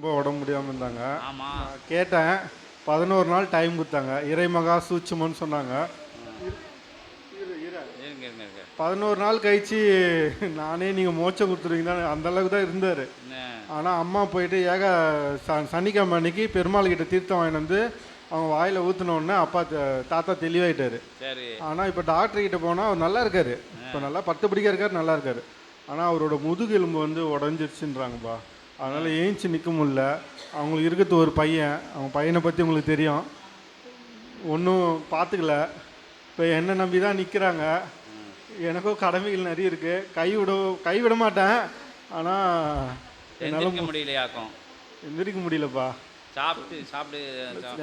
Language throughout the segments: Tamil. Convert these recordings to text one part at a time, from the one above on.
ரொம்ப உடம்பு முடியாமல் இருந்தாங்க. ஆமாம் கேட்டேன். பதினோரு நாள் டைம் கொடுத்தாங்க. இறைமகா சூட்சுமன்னு சொன்னாங்க. பதினோரு நாள் கழிச்சு நானே நீங்கள் மோச்சம் கொடுத்துருவீங்கன்னா அந்த அளவுக்கு தான் இருந்தார். ஆனால் அம்மா போயிட்டு ஏக ச சனிக்கிழமை அன்னைக்கு பெருமாள் கிட்ட தீர்த்தம் வாங்கிட்டு வந்து அவங்க வாயில் ஊற்றினோடனே அப்பா தாத்தா தெளிவாயிட்டாரு. ஆனால் இப்போ டாக்டர் கிட்ட போனால் அவர் நல்லா இருக்காரு. இப்போ நல்லா பத்து படிக்க இருக்காரு நல்லா இருக்காரு. ஆனால் அவரோட முதுகு எலும்பு வந்து உடஞ்சிருச்சுன்றாங்கப்பா. அதனால் ஏஞ்சி நிற்க முடியல. அவங்களுக்கு இருக்கிறது ஒரு பையன். அவங்க பையனை பற்றி உங்களுக்கு தெரியும். ஒன்றும் பார்த்துக்கல இப்போ என்ன நம்பி தான் நிற்கிறாங்க எனக்கும் கடமைகள் நிறைய இருக்குது கை விட கை விட மாட்டேன். ஆனால் என்னால் முடியலையாக்கும் எந்திரிக்க முடியலப்பா. சாப்பிட்டு சாப்பிட்டு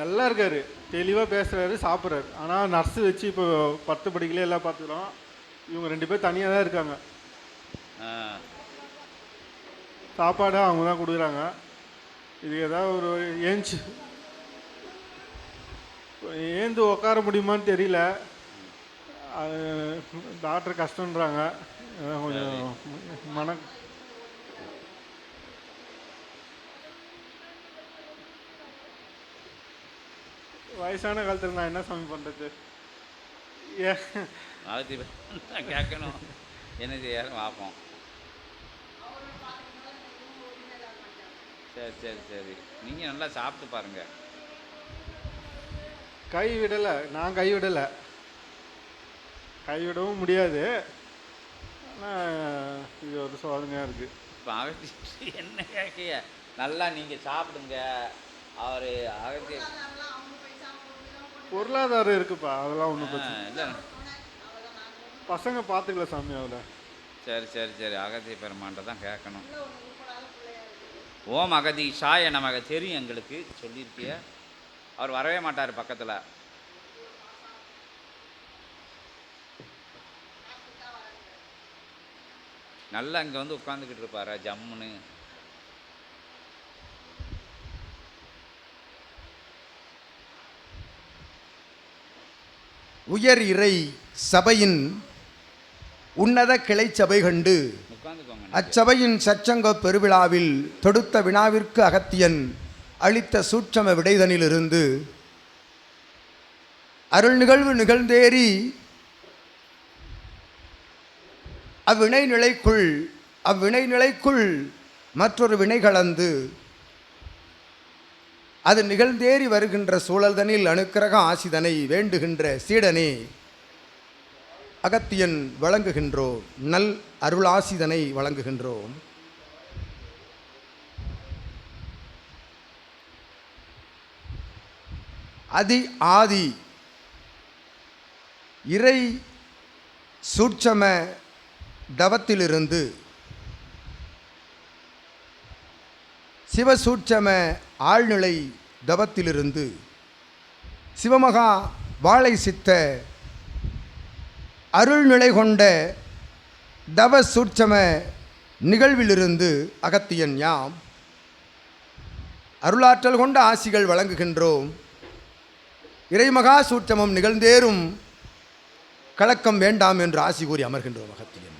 நல்லா இருக்காரு. தெளிவாக பேசுகிறாரு சாப்பிட்றாரு. ஆனால் நர்ஸு வச்சு இப்போ பத்து படிக்கலே எல்லாம் பார்த்துக்கிறோம் இவங்க ரெண்டு பேர் தனியாக தான் இருக்காங்க சாப்பாடு அவங்க தான் கொடுக்குறாங்க. இது ஏதாவது ஒரு ஏஞ்சி. ஏந்து உட்கார முடியுமான்னு தெரியல. அது டாக்டர் கஷ்டன்றாங்க கொஞ்சம் மன வயசான காலத்தில் நான் என்ன சாமி பண்ணுறது ஏ கேட்கணும். என்ன செய்யாரும் பார்ப்போம். சரி சரி சரி. நீங்கள் நல்லா சாப்பிட்டு பாருங்க. கை விடலை நான் கை விடலை கை விடவும் முடியாது. ஆனால் இது ஒரு சோதனையாக இருக்குது இப்போ அகத்தி என்ன கேட்கைய நல்லா நீங்கள் சாப்பிடுங்க. அவர் அகத்தி பொருளாதாரம் இருக்குப்பா அதெல்லாம் ஒன்றும் பிரச்சனை இல்லை. பசங்க பார்த்துக்கல சாமி அவளை. சரி சரி சரி. அகத்திய பெருமான்ட்ட தான் கேட்கணும். ஓம் அகதீஷாய நமக தெரியும் எங்களுக்கு சொல்லியிருக்கிய. அவர் வரவே மாட்டார் பக்கத்தில். நல்லா இங்கே வந்து உட்காந்துக்கிட்டு இருப்பாரா ஜம்முன்னு? உயர் இறை சபையின் உன்னத கிளை சபை கண்டு அச்சபையின் சச்சங்க பெருவிழாவில் தொடுத்த வினாவிற்கு அகத்தியன் அளித்த சூட்சம விடைதனிலிருந்து அருள் நிகழ்வு நிகழ்ந்தேறி அவ்வினை நிலைக்குள் அவ்வினை நிலைக்குள் மற்றொரு வினை கலந்து அது நிகழ்ந்தேறி வருகின்ற சூழல்தனில் அணுக்கிரக ஆசிதனை வேண்டுகின்ற சீடனே அகத்தியன் வழங்குகின்றோ நல் அருளாசிதனை வழங்குகின்றோம். அதி ஆதி இறை சூட்சம தவத்திலிருந்து சிவசூட்சம ஆழ்நிலை தவத்திலிருந்து சிவமகா வாழை சித்த அருள்நிலை கொண்ட தவ சூட்சம நிகழ்விலிருந்து அகத்தியன் யாம். அருளாற்றல் கொண்ட ஆசிகள் வழங்குகின்றோம். இறைமகா சூட்சமம் நிகழ்ந்தேறும். கலக்கம் வேண்டாம் என்று ஆசி கூறி அமர்கின்றோம் அகத்தியன்.